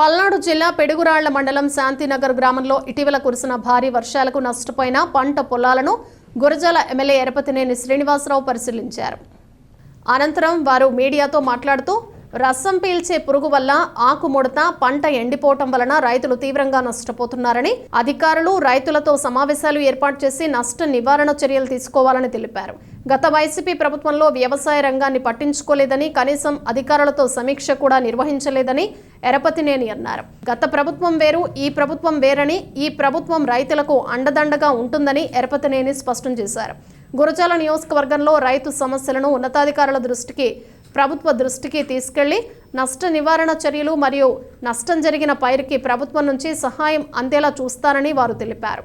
పల్నాడు జిల్లా పెడుగురాళ్ళ మండలం శాంతినగర్ గ్రామంలో ఇటీవల కురిసిన భారీ వర్షాలకు నష్టపోయిన పంట పొలాలను గురజాల ఎమ్మెల్యే ఎరపతినేని శ్రీనివాసరావు పరిశీలించారు. అనంతరం వారు మీడియాతో మాట్లాడుతూ రసం పీల్చే పురుగు వల్ల ఆకుముడత పంట ఎండిపోవటం వలన రైతులు తీవ్రంగా నష్టపోతున్నారని అధికారులు రైతులతో సమావేశాలు ఏర్పాటు చేసి నష్ట నివారణ చర్యలు తీసుకోవాలని తెలిపారు. గత వైసీపీ ప్రభుత్వంలో వ్యవసాయ రంగాన్ని పట్టించుకోలేదని కనీసం అధికారులతో సమీక్ష కూడా నిర్వహించలేదని ఎరపతినేని అన్నారు. గత ప్రభుత్వం వేరు ఈ ప్రభుత్వం వేరని ఈ ప్రభుత్వం రైతులకు అండదండగా ఉంటుందని ఎరపతినేని స్పష్టం చేశారు. గురజాల నియోజకవర్గంలో రైతు సమస్యలను ఉన్నతాధికారుల దృష్టికి ప్రభుత్వ దృష్టికి తీసుకెళ్ళి నష్ట నివారణ చర్యలు మరియు నష్టం జరిగిన పైరుకి ప్రభుత్వం నుంచి సహాయం అందేలా చూస్తారని వారు తెలిపారు.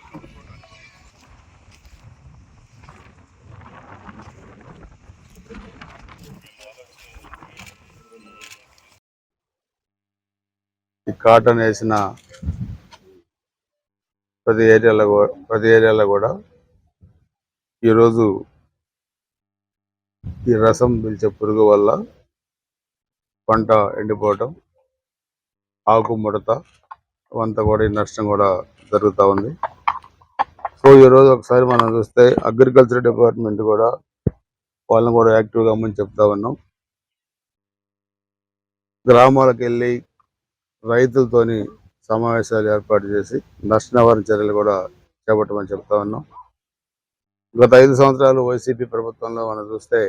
ఈ కాటన్ వేసిన ప్రతి ఏరియాలో ప్రతి ఏరియాలో కూడా ఈరోజు ఈ రసం పిలిచే పురుగు వల్ల పంట ఎండిపోవటం ఆకు ముడత అంతా కూడా ఈ నష్టం కూడా జరుగుతూ ఉంది. సో ఈరోజు ఒకసారి మనం చూస్తే అగ్రికల్చర్ డిపార్ట్మెంట్ కూడా వాళ్ళని కూడా యాక్టివ్గా అమ్మని చెప్తా ఉన్నాం. గ్రామాలకు వెళ్ళి రైతులతోని సమావేశాలు ఏర్పాటు చేసి నష్టనివారణ చర్యలు కూడా చేపట్టమని చెప్తా ఉన్నాం. గత ఐదు సంవత్సరాలు వైసీపీ ప్రభుత్వంలో మనం చూస్తే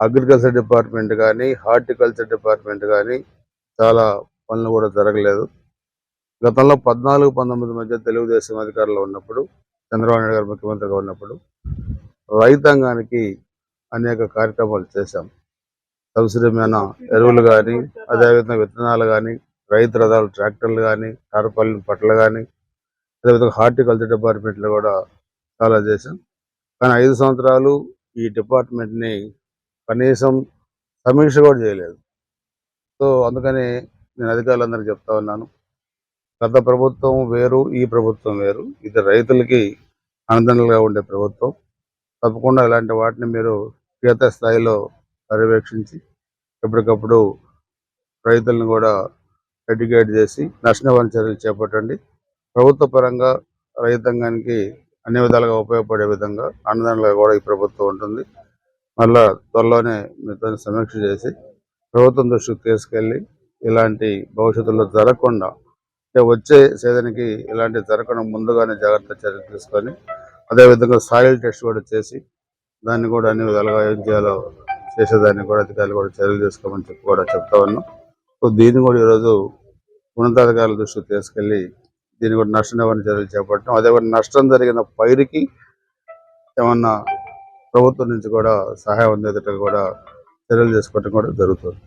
అగ్రికల్చర్ డిపార్ట్మెంట్ కానీ హార్టికల్చర్ డిపార్ట్మెంట్ కానీ చాలా పనులు కూడా జరగలేదు. గతంలో పద్నాలుగు పంతొమ్మిది మధ్య తెలుగుదేశం అధికారంలో ఉన్నప్పుడు చంద్రబాబు నాయుడు గారు ముఖ్యమంత్రిగా ఉన్నప్పుడు రైతాంగానికి అనేక కార్యక్రమాలు చేశాం. అవసరమైన ఎరువులు కానీ అదేవిధంగా విత్తనాలు కానీ రైతు రథాలు ట్రాక్టర్లు కానీ టార్పాలిన్ పట్టలు కానీ అదేవిధంగా హార్టికల్చర్ డిపార్ట్మెంట్లో కూడా చాలా చేశాం. కానీ ఐదు సంవత్సరాలు ఈ డిపార్ట్మెంట్ని కనీసం సమీక్ష కూడా చేయలేదు. సో అందుకని నేను అధికారులందరికీ చెప్తా ఉన్నాను. గత ప్రభుత్వం వేరు ఈ ప్రభుత్వం వేరు. ఇది రైతులకి ఆనందంగా ఉండే ప్రభుత్వం. తప్పకుండా ఇలాంటి వాటిని మీరు క్షేత్రస్థాయిలో పర్యవేక్షించి ఎప్పటికప్పుడు రైతులను కూడా ఎడ్యుకేట్ చేసి నష్ట చర్యలు చేపట్టండి. ప్రభుత్వ పరంగా రైతాంగానికి అన్ని విధాలుగా ఉపయోగపడే విధంగా అన్నదానంగా కూడా ఈ ప్రభుత్వం ఉంటుంది. మళ్ళా త్వరలోనే మీతో సమీక్ష చేసి ప్రభుత్వం దృష్టికి తీసుకెళ్ళి ఇలాంటి భవిష్యత్తులో జరగకుండా అంటే వచ్చే సీజన్కి ఇలాంటి జరగకుండా ముందుగానే జాగ్రత్త చర్యలు తీసుకొని అదేవిధంగా సాయిల్ టెస్ట్ కూడా చేసి దాన్ని కూడా అన్ని విధాలుగా ఏం చేయాలో చేసేదాన్ని కూడా అధికారులు కూడా చర్యలు తీసుకోమని చెప్పి కూడా చెప్తా ఉన్నాం. సో దీన్ని కూడా ఈరోజు ఉన్నతాధికారుల దృష్టికి తీసుకెళ్ళి దీన్ని కూడా నష్ట నివారణ చర్యలు చేపట్టడం. అదే నష్టం జరిగిన పైరుకి ఏమన్నా ప్రభుత్వం నుంచి కూడా సహాయం అందేటట్టు కూడా చర్యలు తీసుకోవడం కూడా జరుగుతుంది.